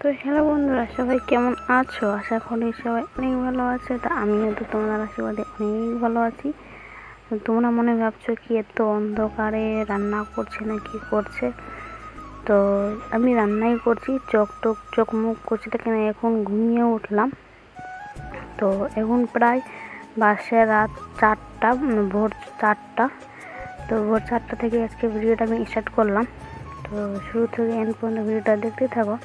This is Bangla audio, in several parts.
তো হ্যালো বন্ধুরা, সবাই কেমন আছো? আশা করি সবাই অনেক ভালো আছে। তা আমিও তো তোমাদের আশীর্বাদে অনেক ভালো আছি। তোমরা মনে ভাবছ কি এত অন্ধকারে রান্না করছে না কি করছে? তো আমি রান্নাই করছি চোখ টোক চোখ মুখ করছি। তো কেন এখন ঘুমিয়ে উঠলাম। তো এখন প্রায় বাসে রাত চারটা ভোর চারটা। তো ভোর চারটা থেকে আজকে ভিডিওটা আমি স্টার্ট করলাম। তো শুরু থেকে এন্ড পর্যন্ত ভিডিওটা দেখতে থাকো।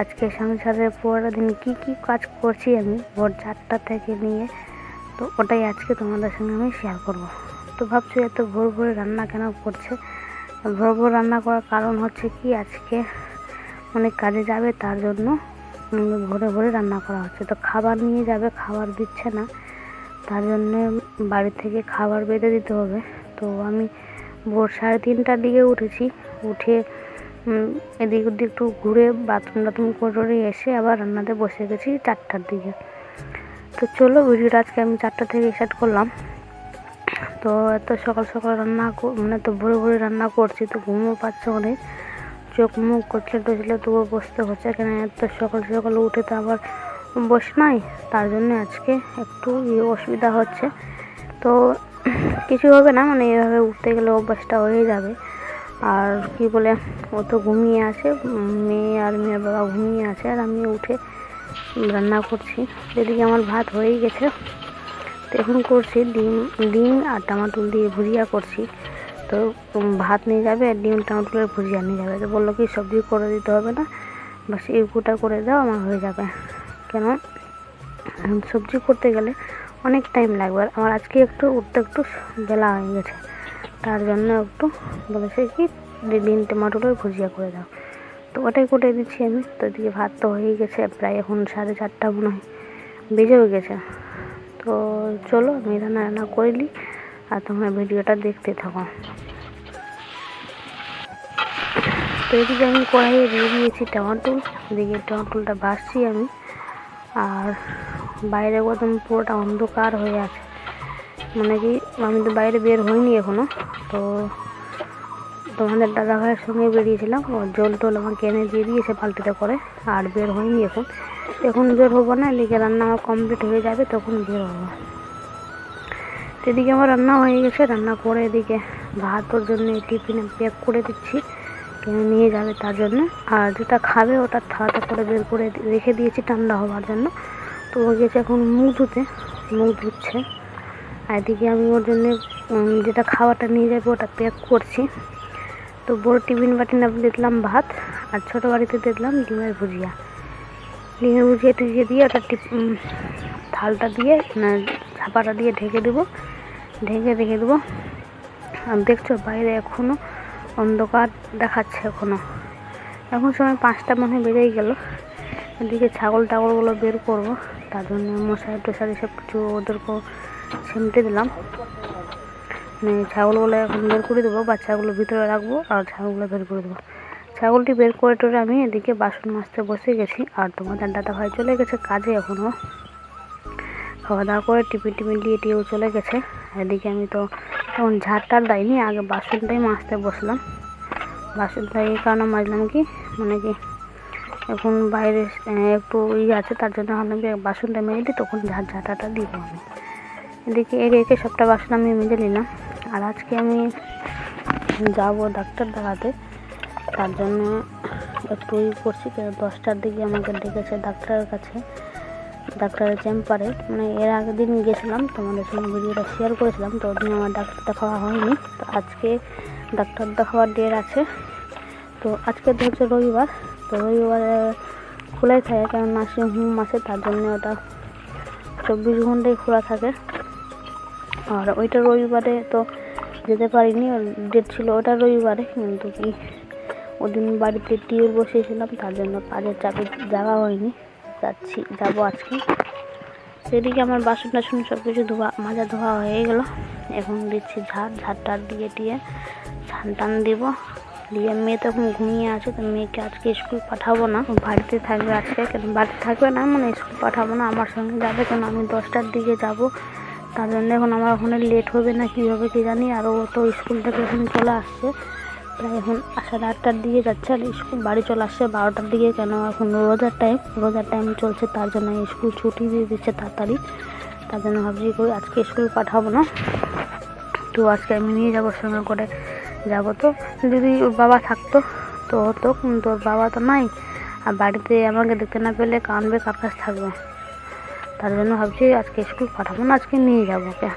আজকে সংসারের পুরোটা দিন কী কী কাজ করছি আমি, ভোর চারটা থেকে নিয়ে, তো ওটাই আজকে তোমাদের সঙ্গে আমি শেয়ার করব। তো ভাবছ এত ভোর ভোরে রান্না কেন করছে? ভোর ভোর রান্না করার কারণ হচ্ছে কি, আজকে অনেক কাজে যাবে, তার জন্য ভোরে ভোরে রান্না করা হচ্ছে। তো খাবার নিয়ে যাবে, খাবার দিচ্ছে না, তার জন্য বাড়ি থেকে খাবার বেঁধে দিতে হবে। তো আমি ভোর সাড়ে তিনটার দিকে উঠেছি, উঠে এদিক ওদিক একটু ঘুরে বাথরুম টাথরুম করে এসে আবার রান্নাতে বসে গেছি চারটার দিকে। তো চলো ভিডিওটা আজকে আমি চারটা থেকে স্টার্ট করলাম। তো এত সকাল সকাল রান্না মানে তো ভোরে ভোরে রান্না করছি, তো ঘুমও পাচ্ছে অনেক। চোখ মুখ করছিল টছিল তবুও বসতে হচ্ছে কেন? এত সকাল সকাল উঠে তো আবার বস নাই, তার জন্য আজকে একটু ইয়ে অসুবিধা হচ্ছে। তো কিছু হবে না মানে এভাবে উঠতে গেলে অভ্যাসটা হয়ে যাবে। আর কি বলে, ও তো ঘুমিয়ে আছে, মেয়ে আর মেয়ের বাবা ঘুমিয়ে আছে, আর আমি উঠে রান্না করছি। এদিকে আমার ভাত হয়েই গেছে। তো এখন করছি ডিম ডিম আর টমাটো দিয়ে ভুজিয়া করছি। তো ভাত নিয়ে যাবে আর ডিম টমাটোর ভুজিয়া নিয়ে যাবে। তো বলল কি, সবজি করে দিতে হবে না, বাস এগুটা করে দাও, আমার হয়ে যাবে। কেন? সবজি করতে গেলে অনেক টাইম লাগবে। আর আমার আজকে একটু উঠতে একটু বেলা হয়ে গেছে। তার জন্য একটু বলেছে কি যে ডিম ভুজিয়া করে দাও। তো ওটাই করে দিচ্ছি আমি। তো এদিকে ভাত তো হয়েই গেছে, প্রায় এখন সাড়ে চারটা মনে হয়, বেজেও গেছে। তো চলো আমি রান্না রান্না করে নিই আর তোমরা ভিডিওটা দেখতে থাকো। তো এদিকে আমি কড়াইয়ে দিয়ে দিয়েছি টমাটো, এদিকে টমাটোটা বাসছি আমি। আর বাইরে একদম পুরোটা অন্ধকার হয়ে আছে। মানে কি, আমি তো বাইরে বের হইনি এখনও, তো তোমাদের দাদা ভাইয়ের সঙ্গে বেরিয়েছিলাম, ও জল টল আমাকে এনে দিয়ে দিয়েছে বালতিতে করে আর বের হয়নি এখন। এখন বের হব না, এদিকে রান্না আমার কমপ্লিট হয়ে যাবে, তখন বের হব। এদিকে আমার রান্না হয়ে গেছে, রান্না করে এদিকে ভাতর জন্য টিফিনে প্যাক করে দিচ্ছি, কেন নিয়ে যাবে তার জন্য। আর যেটা খাবে ওটা থালাতে করে বের করে রেখে দিয়েছি ঠান্ডা হওয়ার জন্য। তো ও গেছে এখন মুখ ধুতে, মুখ ধুচ্ছে। আর এদিকে আমি ওর জন্য যেটা খাওয়াটা নিয়ে যাব ওটা প্যাক করছি। তো বড় টিফিন বাটি না দিলাম ভাত, আর ছোটো বাড়িতে দিলাম ডিমের ভুজিয়া। ডিমের ভুজিয়া টুজিয়ে দিয়ে ওটা থালটা দিয়ে ছাপাটা দিয়ে ঢেকে দেবো। ঢেকে রেখে দেবো। আর দেখছ, বাইরে এখনও অন্ধকার দেখাচ্ছে এখনও এখন সময় পাঁচটা মনে হয় বেজেই গেল। এদিকে ছাগল টাগলগুলো বের করব। তার জন্য মশারি টশারি সব কিছু ওদেরকেও ছিমটে দিলাম মানে ছাগলগুলো এখন বের করে দেবো, বাচ্চাগুলো ভিতরে রাখব আর ছাগলগুলো বের করে দেবো। ছাগলটি বের করে টোরে আমি এদিকে বাসন মাজতে বসে গেছি আর তোমাদের দাদা ভাই চলে গেছে কাজে এখনও খাওয়া দাওয়া করে টিফিন টিফিন দিয়ে টিয়েও চলে গেছে। এদিকে আমি তো এখন ঝাড়টার দেয়নি আগে বাসনটাই মাজতে বসলাম। বাসনটা এই কারণে মাজলাম কি মানে কি এখন বাইরে একটু ইয়ে আছে, তার জন্য ভাবলাম বাসনটা মেজে দিই, তখন ঝাড় ঝাঁটাটা দিব আমি। এদিকে, একে একে সবটা বাসন আমি মেজে নিলাম। আর আজকে আমি যাব ডাক্তার দেখাতে। তার জন্য একটু ই করছি কেন দশটার দিকে আমাকে ডেকেছে ডাক্তারের কাছে, ডাক্তারের চেম্বারে। মানে এর আগের দিন গেছিলাম তোমাদের সঙ্গে ভিডিওটা শেয়ার করেছিলাম, তো ওদিন আমার ডাক্তার দেখাওয়া হয়নি। তো আজকে ডাক্তার দেখাওয়ার ডেট আছে। তো আজকে হচ্ছে রবিবার, তো রবিবারে খোলাই থাকে, কারণ নার্সিং হোম আছে, তার জন্য ওটা চব্বিশ ঘন্টাই খোলা থাকে। আর ওইটা রবিবারে তো যেতে পারিনি ডেট ছিল ওটা রবিবারে, কিন্তু কি ওদিন বাড়িতে টিউর বসিয়েছিলাম, তার জন্য কাজের চাপে যাওয়া হয়নি, যাচ্ছি, যাব আজকে। সেদিকে আমার বাসন টাসন সব কিছু ধোয়া, মাজা ধোয়া হয়ে গেল। এখন দিচ্ছি ঝাড় ঝাড় টাড় দিয়ে দিয়ে ছান টান দিব। দিয়ে মেয়ে তখন ঘুমিয়ে আছে, তো মেয়েকে আজকে স্কুল পাঠাবো না। বাড়িতে থাকবে আজকে, কেন বাড়িতে থাকবে না মানে স্কুল পাঠাবো না, আমার সঙ্গে যাবে কেন, আমি দশটার দিকে যাব। তার জন্য এখন আমার ওখানে লেট হবে না কী হবে কি জানি। আর ও তো স্কুল থেকে এখন চলে আসছে। প্রায় এখন সাড়ে আটটার দিকে যাচ্ছে আর স্কুল বাড়ি চলে আসছে বারোটার দিকে। কেন এখন রোজার টাইম রোজার টাইম চলছে, তার জন্য স্কুল ছুটি দিয়ে দিচ্ছে তাড়াতাড়ি। তার জন্য ভাবছি কই আজকে স্কুল পাঠাবো না। তো আজকে আমি নিয়ে যাব, সঙ্গে করে যাব তো। যদি ওর বাবা থাকতো, তো হতো, কিন্তু ওর বাবা তো নাই। আর বাড়িতে আমাকে দেখতে না পেলে কানবে কার থাকবে। তার জন্য ভাবছি আজকে স্কুল পাঠাবো না, আজকে নিয়ে যাব ওকে।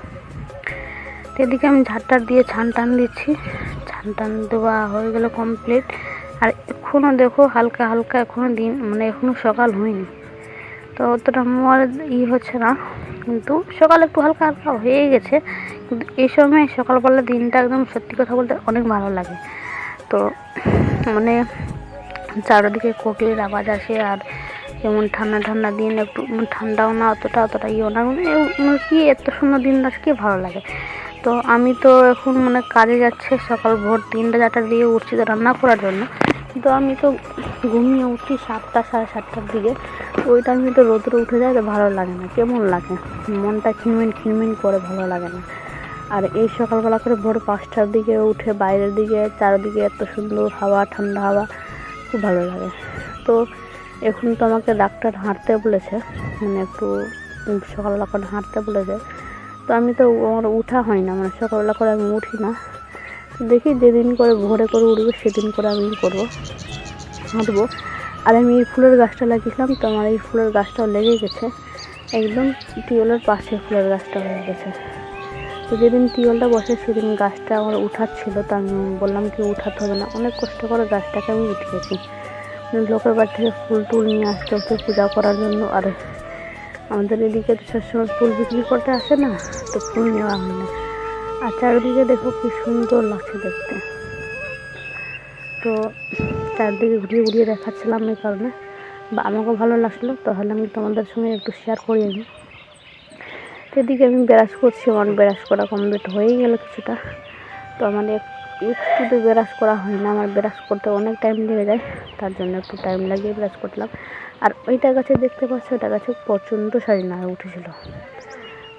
তো এদিকে আমি ঝাড়টার দিয়ে ছান টান দিচ্ছি, ছান টান দেওয়া হয়ে গেল কমপ্লিট আর এখনও দেখো হালকা হালকা এখনও দিন মানে এখনও সকাল হয়নি। তো অতটা আমার ই হচ্ছে না, কিন্তু সকাল একটু হালকা হালকা হয়ে গেছে। কিন্তু এই সময় সকালবেলা দিনটা একদম সত্যি কথা বলতে অনেক ভালো লাগে। তো মানে চারিদিকে কোকিলের আওয়াজ আসে আর যেমন ঠান্ডা ঠান্ডা দিন, একটু ঠান্ডাও না অতটা অতটা ইয়েও না। মানে মানে কি এত সুন্দর দিনটা, কি ভালো লাগে। তো আমি তো এখন মানে কাজে যাচ্ছে, সকাল ভোর তিনটা চারটার দিকে উঠছি তো রান্না করার জন্য। কিন্তু আমি তো ঘুমিয়ে উঠছি সাতটা, সাড়ে সাতটার দিকে। ওই টাইমে তো রোদ্রে উঠে যায় তো ভালো লাগে না, কেমন লাগে? মনটা খিনমিন খিনমিন করে, ভালো লাগে না। আর এই সকালবেলা করে ভোর পাঁচটার দিকে উঠে বাইরের দিকে, চারিদিকে এত সুন্দর হাওয়া, ঠান্ডা হাওয়া, খুব ভালো লাগে। তো এখন তো আমাকে ডাক্তার হাঁটতে বলেছে মানে একটু সকালবেলা করে হাঁটতে বলেছে। তো আমি তো আমার উঠা হয় না মানে সকালবেলা করে আমি উঠি না। দেখি যেদিন করে ভোরে করে উঠবে, সেদিন করে আমি করব, হাঁটবো। আর আমি এই ফুলের গাছটা লাগিয়েছিলাম, তো আমার এই ফুলের গাছটাও লেগে গেছে। একদম টিউবওয়েলের পাশে ফুলের গাছটা হয়ে গেছে। তো যেদিন টিউবওয়েলটা বসে, সেদিন গাছটা আমার উঠাচ্ছিল, তো আমি বললাম কি উঠাতে হবে না। অনেক কষ্ট করে গাছটাকে আমি উঠিয়েছি। লোকের বাড়ি থেকে ফুল টুল নিয়ে আসতে হতো পূজা করার জন্য। আর আমাদের এদিকে তো সবসময় ফুল বিক্রি করতে আসে না, তো ফুল নেওয়া হয় না। আর চারিদিকে দেখো কি সুন্দর লাগছে দেখতে। তো চারদিকে ঘুরিয়ে ঘুরিয়ে দেখাচ্ছিলাম এই কারণে। বা আমাকেও ভালো লাগছিল তাহলে আমি তোমাদের সঙ্গে একটু শেয়ার করি আমি এদিকে আমি ব্রাশ করছি, আমার ব্রাশ করা কমপ্লিট হয়েই গেল কিছুটা। তো আমার এক- একটু তো ব্রাশ করা হয় না, আমার ব্রাশ করতে অনেক টাইম লেগে যায়, তার জন্য একটু টাইম লাগিয়ে ব্রাশ করলাম। আর ওইটা গাছে দেখতে পাচ্ছি, ওইটা গাছে প্রচণ্ড সাজনা উঠেছিল।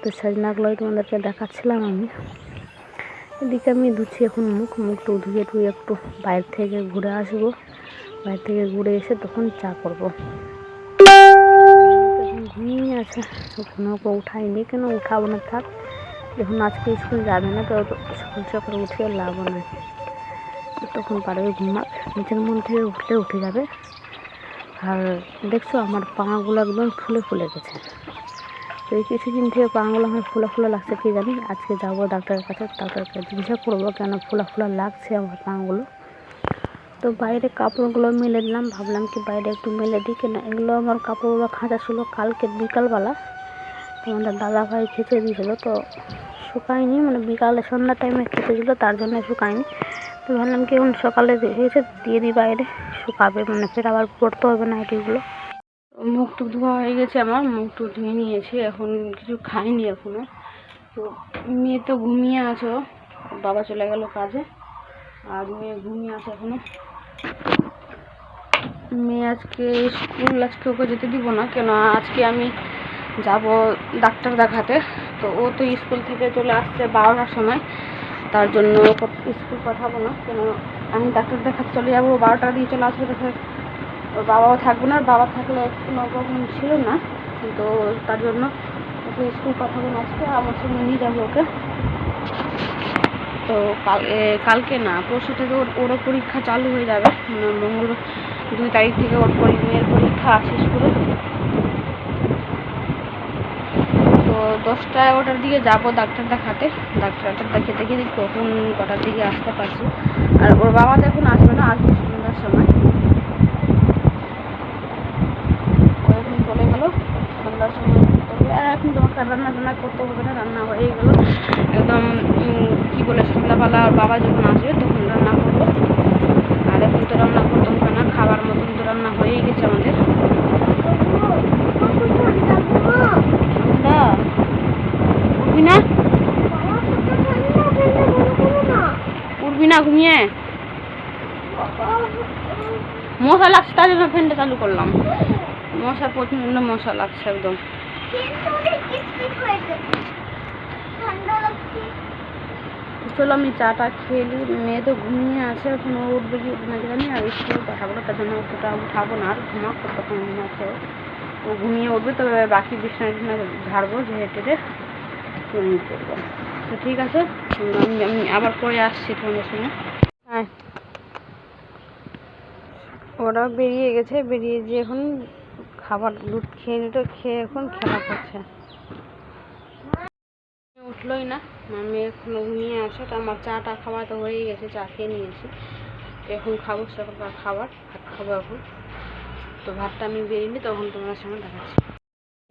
তো সাজনাগুলোই তোমাদেরকে দেখাচ্ছিলাম আমি। এদিকে আমি ধুচ্ছি এখন মুখ মুখটু ধুয়ে টুয়ে একটু বাইরে থেকে ঘুরে আসব। বাইরে থেকে ঘুরে এসে তখন চা করব। ঘুমিয়ে আছে, ওখানে ওকে উঠাইনি, কেন উঠাবো না, থাক। যখন আজকে স্কুল যাবে না, তো সকাল সকাল উঠে লাভ নেই। তখন পারবে ঘুমা নিচের মন থেকে উঠলে উঠে যাবে। আর দেখছ আমার পাগুলো একদম ফুলে ফুলে গেছে। তো এই কিছুদিন থেকে পাগুলো আমার ফুলা ফুলা লাগছে কি জানি? আজকে যাব ডাক্তারের কাছে ডাক্তারকে জিজ্ঞাসা করব কেন ফুলা ফুলা লাগছে আমার পাগুলো। তো বাইরে কাপড়গুলো মেলে দিলাম, ভাবলাম কি বাইরে একটু মেলে দিই কেন? এগুলো আমার কাপড়গুলো খাঁচা ছিল কালকে বিকালবেলা। আমাদের দাদা ভাই খেতে দিয়েছিল তো শুকায়নি মানে বিকালে সন্ধ্যা টাইমে খেতে দিল তার জন্য শুকায়নি। তো ভাবলাম কি এখন সকালে হয়েছে দিয়ে দিই বাইরে, শুকাবে মানে ফের আবার পড়তে হবে না এটিগুলো। মুখ টুক ধোয়া হয়ে গেছে আমার, মুখ টুক ধুয়ে নিয়েছি, এখন কিছু খাইনি এখনও। তো মেয়ে তো ঘুমিয়ে আছে বাবা চলে গেল কাজে, আর মেয়ে ঘুমিয়ে আছে এখনও। মেয়ে আজকে স্কুল, আজকে ওকে যেতে দিব না কেন আজকে আমি যাব ডাক্তার দেখাতে। তো ও তো স্কুল থেকে চলে আসছে বারোটার সময়। তার জন্য স্কুল পাঠাবো না, কেন আমি ডাক্তার দেখাতে চলে যাব বারোটা দিয়ে চলে আসবে দেখে ওর বাবাও থাকবে না। বাবা থাকলে কোনো প্রবলেম ছিল না তো তার জন্য ওকে স্কুল পাঠাবো না আজকে। আমার সঙ্গে নিয়ে যাব ওকে। তো কাল কালকে না, পরশু থেকে ওর ওরও পরীক্ষা চালু হয়ে যাবে। মানে মঙ্গলবার দুই তারিখ থেকে ওর মেয়ের পরীক্ষা আছে স্কুলে তো দশটা এগারোটার দিকে যাব ডাক্তার দেখাতে ডাক্তার দেখে দেখে কখন কটার দিকে আসতে পারছি। আর ওর বাবা তো এখন আসবে না, আসবে সন্ধ্যার সময়। এখন চলে গেল, সন্ধ্যার সময় আর এখন তোমাকে রান্না টান্না করতে হবে না, রান্না হয়ে গেল। একদম কি বলে, সন্ধ্যাবেলা ওর বাবা যখন আসবে তখন রান্না করব। আর এখন তো রান্না করতে হবে না, খাবার মতন তো রান্না হয়েই গেছে আমাদের। উঠবি না উঠবি না ঘুমিয়ে? মশা লাগছে, তার জন্য ফ্যানটা চালু করলাম। মশা প্রচণ্ড মশা লাগছে একদম। চলো আমি চাটা খেয়ে নিই। মেয়ে তো ঘুমিয়ে আছে, এখন উঠবে কি উঠবে না জানি, আর স্কুল পাঠাবো না, তার জন্য ওটা উঠাবো না, আর ঘুমাক তখন ঘুমাচ্ছে ও। ঘুমিয়ে উঠবে, তবে বাকি বিছানা টিছানা ঝাড়বো, ঝেড়ে টেটে তুমি করব। তো ঠিক আছে, আমি আমি আবার পরে আসছি তোমাদের সঙ্গে। হ্যাঁ। ওরা বেরিয়ে গেছে, বেরিয়ে যে এখন খাবার দুধ খেয়ে নিত খেয়ে এখন খেলা করছে। উঠলোই না, আমি এখন ঘুমিয়ে আছে, তো আমার চাটা খাওয়া তো হয়েই গেছে, চা খেয়ে নিয়েছি। এখন খাব সকালকার খাবার, ভাত খাব এখন। তো ভাতটা আমি বেরিয়ে তখন তোমার সঙ্গে দেখাচ্ছি।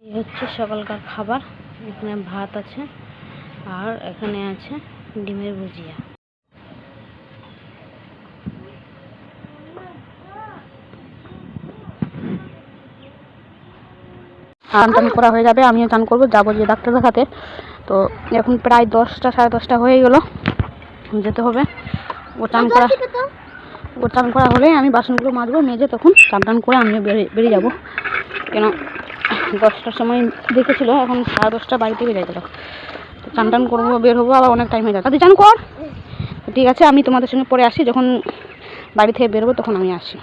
এই হচ্ছে সকালকার খাবার। এখানে ভাত আছে আর এখানে আছে ডিমের ভুজিয়া। স্নান টান করা হয়ে যাবে আমিও চান করব যাব যে ডাক্তার দেখাতে তো এখন প্রায় দশটা সাড়ে দশটা হয়ে গেলো। যেতে হবে। ও চান করা ও চান করা হলে আমি বাসনগুলো মাজবো মেজে তখন চান টান করে আমিও বেরিয়ে বেরিয়ে যাব। কেন দশটার সময় দেখেছিল, এখন সাড়ে দশটা, বাড়িতে থেকে গেল। তো চান টান করব, বের হব, আবার অনেক টাইম হয়ে যাবে। চান কর। ঠিক আছে, আমি তোমাদের সঙ্গে পরে আসি, যখন বাড়ি থেকে বেরোবো তখন আমি আসি।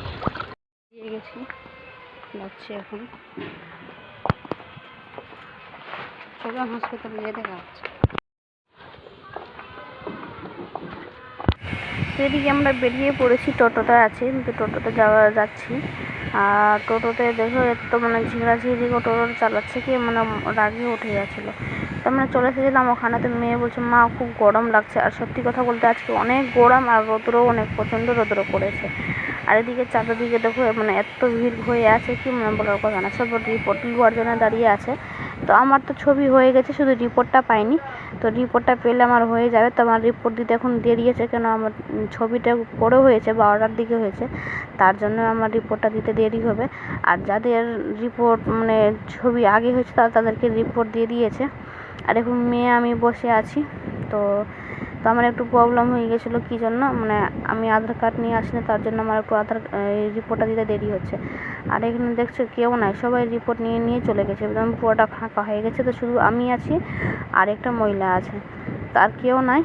দিয়ে গেছি, যাচ্ছি এখন। চলো হাসপাতালে যেতে দেখা এদিকে আমরা বেরিয়ে পড়েছি, টোটোতে আছি, কিন্তু টোটোতে যাওয়া যাচ্ছি। আর টোটোতে দেখো, এত মানে ঝিঙড়াঝিড়ি টোটো চালাচ্ছে কি মানে রাগে উঠে যাচ্ছিল। তো মানে চলে এসেছিলাম ওখানে তো মেয়ে বলছে, মা, খুব গরম লাগছে। আর সত্যি কথা বলতে, আজকে অনেক গরম আর রোদ্রও অনেক, প্রচণ্ড রোদ্র পড়েছে। আর এদিকে চারিদিকে দেখো মানে এত ভিড় হয়ে আছে কি মানে বলার কথা না সব রিপোর্ট নেওয়ার জন্য দাঁড়িয়ে আছে। তো আমার তো ছবি হয়ে গেছে, শুধু রিপোর্টটা পাইনি। তো রিপোর্টটা পেলে আমার হয়ে যাবে। তো আমার রিপোর্ট দিতে এখন দেরি আছে, কেন আমার ছবিটা পরে হয়েছে বারোটার দিকে হয়েছে, তার জন্য আমার রিপোর্টটা দিতে দেরি হবে। আর যাদের রিপোর্ট মানে ছবি আগে হয়েছে, তারা তাদেরকে রিপোর্ট দিয়ে দিয়েছে। আর এখন মেয়ে আমি বসে আছি, তো তো আমার একটু প্রবলেম হয়ে গেছিল, কী জন্য? মানে আমি আধার কার্ড নিয়ে আসিনি, তার জন্য আমার একটু আধার রিপোর্টটা দিতে দেরি হচ্ছে। আর এখানে দেখছ কেউ নাই, সবাই রিপোর্ট নিয়ে নিয়ে চলে গেছে, একদম পুরোটা ফাঁকা হয়ে গেছে, তো শুধু আমি আছি আর একটা মহিলা আছে, তার কেউ নাই।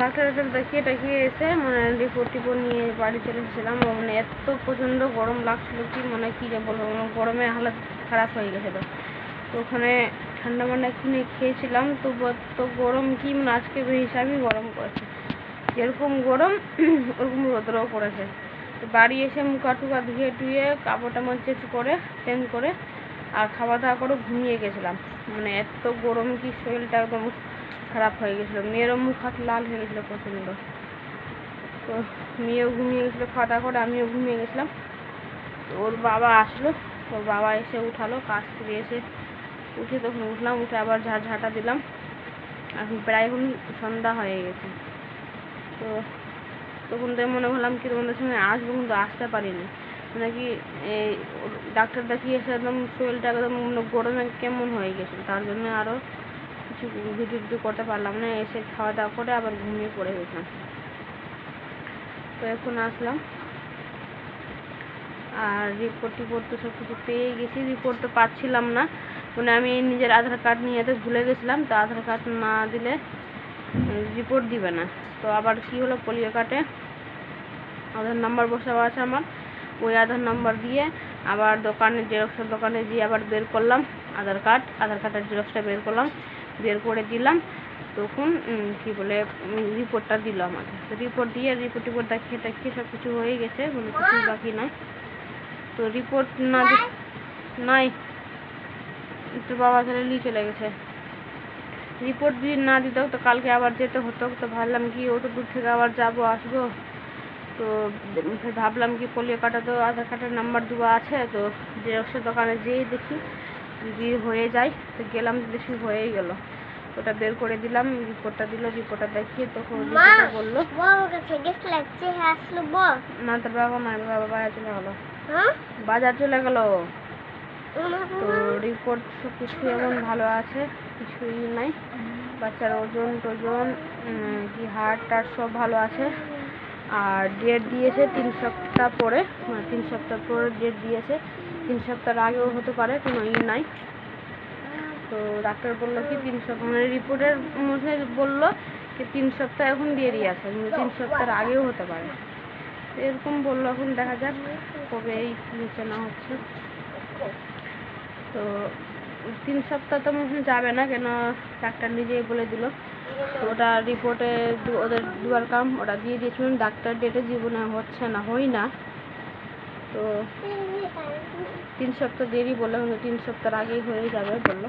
ডাক্তার ডাক্তার দেখিয়ে টাকিয়ে এসে মানে রিপোর্ট টিপোর্ট নিয়ে বাড়ি চলে এসেছিলাম মানে এত প্রচণ্ড গরম লাগছিল, কি মানে কী যে বলব গরমে হালত খারাপ হয়ে গেছিল তো ওখানে ঠান্ডা মান্ডা কিনে খেয়েছিলাম, তো এত গরম কি মানে আজকে হিসাবই গরম পড়েছে যেরকম গরম, ওরকম রোদ্রও পড়েছে। তো বাড়ি এসে মুখা টুকা ধুয়ে টুয়ে, কাপড় টাপড় চেঞ্জ করে চেঞ্জ করে আর খাওয়া দাওয়া করে ঘুমিয়ে গেছিলাম। মানে এত গরম কি শরীরটা একদম খারাপ হয়ে গেছিল। মেয়েরও মুখ হাত লাল হয়ে গেছিল প্রচণ্ড। তো মেয়েও ঘুমিয়ে গেছিল, খাওয়া দাওয়া করে আমিও ঘুমিয়ে গেছিলাম। তো ওর বাবা আসলো, ওর বাবা এসে উঠালো, কাজ থেকে এসে উঠে তখন উঠলাম, উঠে আবার ঝাড় ঝাঁটা দিলাম। এখন প্রায় এখন সন্ধ্যা হয়ে গেছে। তো তখন তো মনে হলাম কি তোমাদের সঙ্গে আসব, কিন্তু আসতে পারিনি। মানে কি এই ডাক্তার দেখিয়ে এসে একদম শরীরটা একদম গরমে কেমন হয়ে গেছিল তার জন্য আরও কিছু ভিডিও টিডিও করতে পারলাম না, এসে খাওয়া দাওয়া করে আবার ঘুমিয়ে পড়ে গেছিলাম। তো এখন আসলাম। আর রিপোর্ট টিপোর্ট তো সব কিছু পেয়ে গেছি রিপোর্ট তো পাচ্ছিলাম না। মানে আমি নিজের আধার কার্ড নিয়ে যেতে ভুলে গেছিলাম, তো আধার কার্ড না দিলে রিপোর্ট দিবে না। তো আবার কি হলো পোলিও কার্ডে আধার নাম্বার বসানো আছে আমার। ওই আধার নাম্বার দিয়ে আবার দোকানে জেরক্সের দোকানে গিয়ে আবার বের করলাম আধার কার্ড। আধার কার্ডের জেরক্সটা বের করলাম, বের করে দিলাম। তখন কি বলে রিপোর্টটা দিল আমাকে। রিপোর্ট দিয়ে রিপোর্ট টিপোর্ট দেখিয়ে দেখিয়ে সব কিছু হয়ে গেছে, কোনো কিছু বাকি নাই। তো রিপোর্ট না নাই। তোর বাবা তাহলে নিয়ে চলে গেছে। রিপোর্ট যদি না দিত তো কালকে আবার যেতে হতো। তো ভাবলাম কি অত দূর থেকে আবার যাব আসব। তো ভাবলাম কি পোলিও কার্ডে তো আধার কার্ডের নাম্বার দেওয়া আছে। তো জেরক্সের দোকানে যেয়েই দেখি যদি হয়ে যায় তো গেলাম দেখি হয়েই গেল। ওটা বের করে দিলাম রিপোর্টটা দিল রিপোর্টটা দেখিয়ে তখন বলল। হ্যাঁ না তোর বাবা না বাবা বাজার চলে গেলো। হ্যাঁ? বাজার চলে গেল। তো রিপোর্ট সব কিছু এমন ভালো আছে? কিছুই নাই। বাচ্চার ওজন টোজন কি হাড় টাড় সব ভালো আছে। আর ডেট দিয়েছে তিন সপ্তাহ পরে মানে তিন সপ্তাহ পরে ডেট দিয়েছে। তিন সপ্তাহের আগেও হতে পারে কোনো ই নাই। তো ডাক্তার বলল কি, তিন সপ্তাহ মানে রিপোর্টের মধ্যে বলল কি, তিন সপ্তাহ এখন দেরি আছে তিন সপ্তাহের আগেও হতে পারে। এরকম বলল এখন, দেখা যাক কবে এই হচ্ছে না হচ্ছে। তো তিন সপ্তাহ তো মনে হয় যাবে না কেন ডাক্তার নিজেই বলে দিল। ওটা রিপোর্টে ওদের দুয়ার কাম ওটা দিয়ে দিয়েছিলেন ডাক্তার ডেটে জীবনে হচ্ছে না হই না। তো তিন সপ্তাহ দেরি বলল কিন্তু তিন সপ্তাহ আগেই হয়ে যাবে বলল।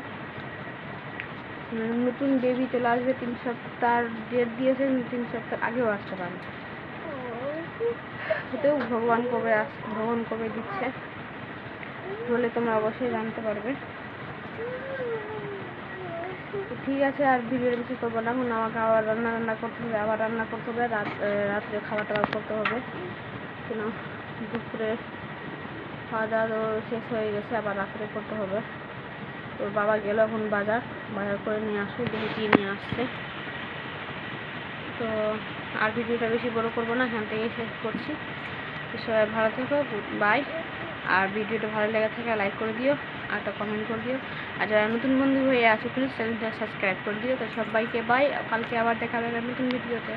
নতুন বেবি চলে আসবে তিন সপ্তাহ ডেট দিয়েছে তিন সপ্তাহ আগেও আসতে পারে ভগবান কবে আস ভগবান কবে দিচ্ছে। বলে তোমরা অবশ্যই জানতে পারবে। তো ঠিক আছে, আর ভিডিও বেশি করব না। এখন আমাকে আবার রান্না রান্না করতে হবে, আবার রান্না করতে হবে, রাত রাত্রে খাবার টাবার করতে হবে। কেন? দুপুরে খাওয়া দাওয়া তো শেষ হয়ে গেছে, আবার রাত্রে করতে হবে। তোর বাবা গেল এখন বাজার বাজার করে নিয়ে আসবে দেখি কি নিয়ে আসছে। তো আর ভিডিওটা বেশি বড় করব না, এখান থেকেই শেষ করছি। সবাই ভালো থেকো বাই। আর ভিডিওটা ভালো লেগে থাকে লাইক করে দিও, আর একটা কমেন্ট করে দিও। আর যারা নতুন বন্ধু হয়ে আছো প্লিজ চ্যানেলটা সাবস্ক্রাইব করে দিও। তো সবাইকে বাই কালকে আবার দেখা হবে নতুন ভিডিওতে